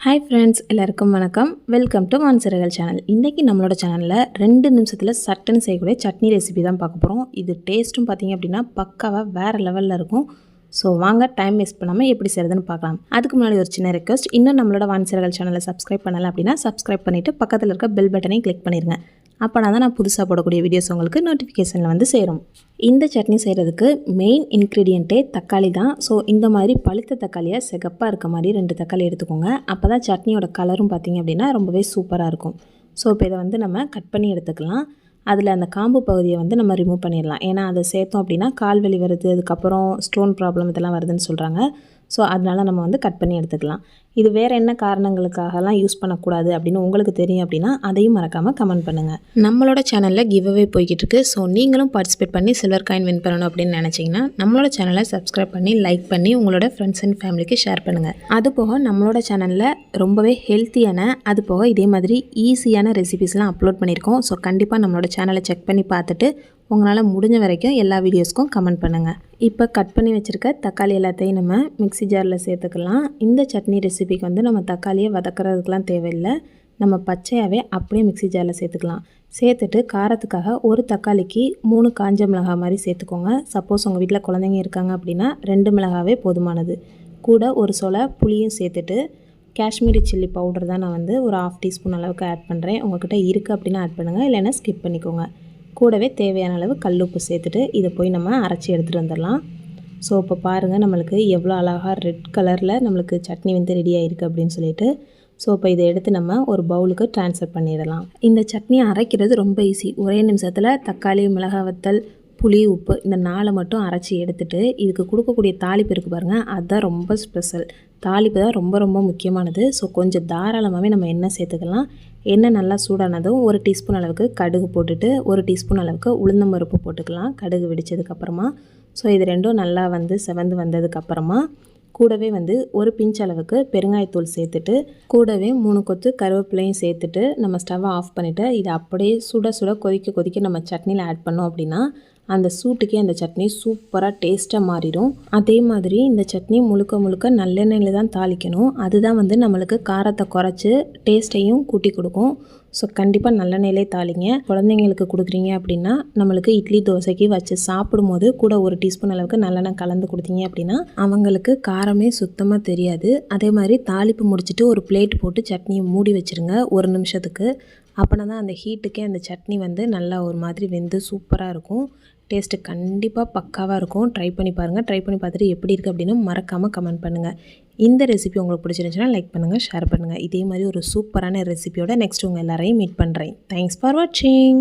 Hi friends எல்லாருக்கும் வணக்கம். Welcome to மான்சரகல் channel இன்றைக்கி நம்மளோட சேனலில் ரெண்டு நிமிஷத்தில் சட்டுன்னு செய்யக்கூடிய சட்னி ரெசிபி தான் பார்க்க போகிறோம் இது டேஸ்ட்டும் பார்த்தீங்க அப்படின்னா பக்காவாக வேறு லெவலில் இருக்கும். ஸோ வாங்க டைம் வேஸ்ட் பண்ணாமல் எப்படி செய்கிறதுன்னு பார்க்கலாம். அதுக்கு முன்னாடி ஒரு சின்ன ரெக்வஸ்ட் இன்னும் நம்மளோட வான்சரகல் சேனலை சப்ஸ்கிரைப் பண்ணலை அப்படின்னா சப்ஸ்கிரைப் பண்ணிவிட்டு பக்கத்தில் இருக்க பெல் பட்டனையும் கிளிக் பண்ணிடுங்க அப்போனா தான் நான் புதுசாக போடக்கூடிய வீடியோஸ் உங்களுக்கு நோட்டிஃபிகேஷனில் வந்து சேரும். இந்த சட்னி செய்கிறதுக்கு மெயின் இன்க்ரீடியண்ட்டே தக்காளி தான். ஸோ இந்த மாதிரி பழுத்த தக்காளியாக சிகப்பாக இருக்க மாதிரி ரெண்டு தக்காளி எடுத்துக்கோங்க. அப்போ தான் சட்னியோட கலரும் பார்த்திங்க அப்படின்னா ரொம்பவே சூப்பராக இருக்கும். ஸோ இப்போ இதை வந்து நம்ம கட் பண்ணி எடுத்துக்கலாம். அதில் அந்த காம்பு பகுதியை வந்து நம்ம ரிமூவ் பண்ணிடலாம். ஏன்னா அதை சேர்த்தோம் அப்படின்னா கால் வலி வருது அதுக்கப்புறம் ஸ்டோன் ப்ராப்ளம் இதெல்லாம் வருதுன்னு சொல்கிறாங்க ஸோ அதனால் நம்ம வந்து கட் பண்ணி எடுத்துக்கலாம். இது வேறு என்ன காரணங்களுக்காகலாம் யூஸ் பண்ணக்கூடாது அப்படின்னு உங்களுக்கு தெரியும் அப்படின்னா அதையும் மறக்காமல் கமெண்ட் பண்ணுங்கள் நம்மளோட சேனலில் கிவ் அவே போய்கிட்டு இருக்கு ஸோ நீங்களும் பார்ட்டிசிபேட் பண்ணி சில்வர் காயின் வின் பண்ணணும் அப்படின்னு நினச்சிங்கன்னா நம்மளோட சேனலை சப்ஸ்கிரைப் பண்ணி லைக் பண்ணி உங்களோட ஃப்ரெண்ட்ஸ் அண்ட் ஃபேமிலிக்கு ஷேர் பண்ணுங்கள் அது போக நம்மளோட சேனலில் ரொம்பவே ஹெல்த்தியான அது போக இதே மாதிரி ஈஸியான ரெசிபிஸ்லாம் அப்லோட் பண்ணியிருக்கோம். ஸோ கண்டிப்பாக நம்மளோட சேனலை செக் பண்ணி பார்த்துட்டு உங்களால் முடிஞ்ச வரைக்கும் எல்லா வீடியோஸ்க்கும் கமெண்ட் பண்ணுங்கள் இப்போ கட் பண்ணி வச்சுருக்க தக்காளி எல்லாத்தையும் நம்ம மிக்சி ஜாரில் சேர்த்துக்கலாம். இந்த சட்னி ரெசிபிக்கு வந்து நம்ம தக்காளியை வதக்கிறதுக்கெலாம் தேவையில்லை. நம்ம பச்சையாகவே அப்படியே மிக்சி ஜாரில் சேர்த்துக்கலாம். சேர்த்துட்டு காரத்துக்காக ஒரு தக்காளிக்கு மூணு காஞ்ச மிளகா மாதிரி சேர்த்துக்கோங்க. சப்போஸ் உங்கள் வீட்டில் குழந்தைங்க இருக்காங்க அப்படின்னா ரெண்டு மிளகாவே போதுமானது. கூட ஒரு சொலை புளியும் சேர்த்துட்டு காஷ்மீரி சில்லி பவுடர் தான் நான் வந்து ஒரு ஆஃப் டீஸ்பூன் அளவுக்கு ஆட் பண்ணுறேன் உங்கள்கிட்ட இருக்குது அப்படின்னா ஆட் பண்ணுங்கள் இல்லைன்னா ஸ்கிப் பண்ணிக்கோங்க. கூடவே தேவையான அளவு கல் உப்பு சேர்த்துட்டு இதை போய் நம்ம அரைச்சி எடுத்துகிட்டு வந்துடலாம். ஸோ இப்போ பாருங்கள் நம்மளுக்கு எவ்வளோ அழகாக ரெட் கலரில் நம்மளுக்கு சட்னி வந்து ரெடி ஆகிருக்கு அப்படின்னு சொல்லிட்டு ஸோ இப்போ இதை எடுத்து நம்ம ஒரு பவுலுக்கு ட்ரான்ஸ்ஃபர் பண்ணிடலாம். இந்த சட்னி அரைக்கிறது ரொம்ப ஈஸி ஒரே நிமிஷத்தில் தக்காளி மிளகாய் வத்தல் புளி உப்பு இந்த நாளை மட்டும் அரைச்சி எடுத்துகிட்டு இதுக்கு கொடுக்கக்கூடிய தாளிப்பு இருக்குது பாருங்கள் அதுதான் ரொம்ப ஸ்பெஷல் தாளிப்பு தான் ரொம்ப ரொம்ப முக்கியமானது. ஸோ கொஞ்சம் தாராளமாகவே நம்ம எண்ணெய் சேர்த்துக்கலாம். எண்ணெய் நல்லா சூடானதும் ஒரு டீஸ்பூன் அளவுக்கு கடுகு போட்டுட்டு ஒரு டீஸ்பூன் அளவுக்கு உளுந்தம்பருப்பு போட்டுக்கலாம். கடுகு வெடித்ததுக்கப்புறமா ஸோ இது ரெண்டும் நல்லா வந்து செவந்து வந்ததுக்கப்புறமா கூடவே வந்து ஒரு பிஞ்ச் அளவுக்கு பெருங்காயத்தூள் சேர்த்துட்டு கூடவே மூணு கொத்து கருவேப்பிலையும் சேர்த்துட்டு நம்ம ஸ்டவ்வை ஆஃப் பண்ணிவிட்டு இதை அப்படியே சுட சுட கொதிக்க கொதிக்க நம்ம சட்னியில் ஆட் பண்ணோம் அப்படின்னா அந்த சூட்டுக்கே அந்த சட்னி சூப்பராக டேஸ்ட்டாக மாறிடும். அதே மாதிரி இந்த சட்னி முழுக்க முழுக்க நல்லெண்ணெயில் தான் தாளிக்கணும். அதுதான் வந்து நம்மளுக்கு காரத்தை குறைச்சி டேஸ்ட்டையும் கூட்டி கொடுக்கும். ஸோ கண்டிப்பாக நல்லெண்ணெயிலே தாளிங்க. குழந்தைங்களுக்கு கொடுக்குறீங்க அப்படின்னா நம்மளுக்கு இட்லி தோசைக்கு வச்சு சாப்பிடும்போது கூட ஒரு டீஸ்பூன் அளவுக்கு நல்லெண்ணெய் கலந்து கொடுத்தீங்க அப்படின்னா அவங்களுக்கு காரமே சுத்தமாக தெரியாது. அதே மாதிரி தாளிப்பு முடிச்சுட்டு ஒரு பிளேட் போட்டு சட்னியை மூடி வச்சுருங்க. ஒரு நிமிஷத்துக்கு. அப்போனா தான் அந்த ஹீட்டுக்கே அந்த சட்னி வந்து நல்லா ஒரு மாதிரி வெந்து சூப்பராக இருக்கும். டேஸ்ட்டு கண்டிப்பாக பக்காவாக இருக்கும். ட்ரை பண்ணி பாருங்கள் ட்ரை பண்ணி பார்த்துட்டு எப்படி இருக்குது அப்படின்னு மறக்காமல் கமெண்ட் பண்ணுங்கள் இந்த ரெசிபி உங்களுக்கு பிடிச்சிருந்துச்சுன்னா லைக் பண்ணுங்கள் ஷேர் பண்ணுங்கள் இதே மாதிரி ஒரு சூப்பரான ரெசிபியோட நெக்ஸ்ட் உங்கள் எல்லாரையும் மீட் பண்ணுறேன் தேங்க்ஸ் ஃபார் வாட்சிங்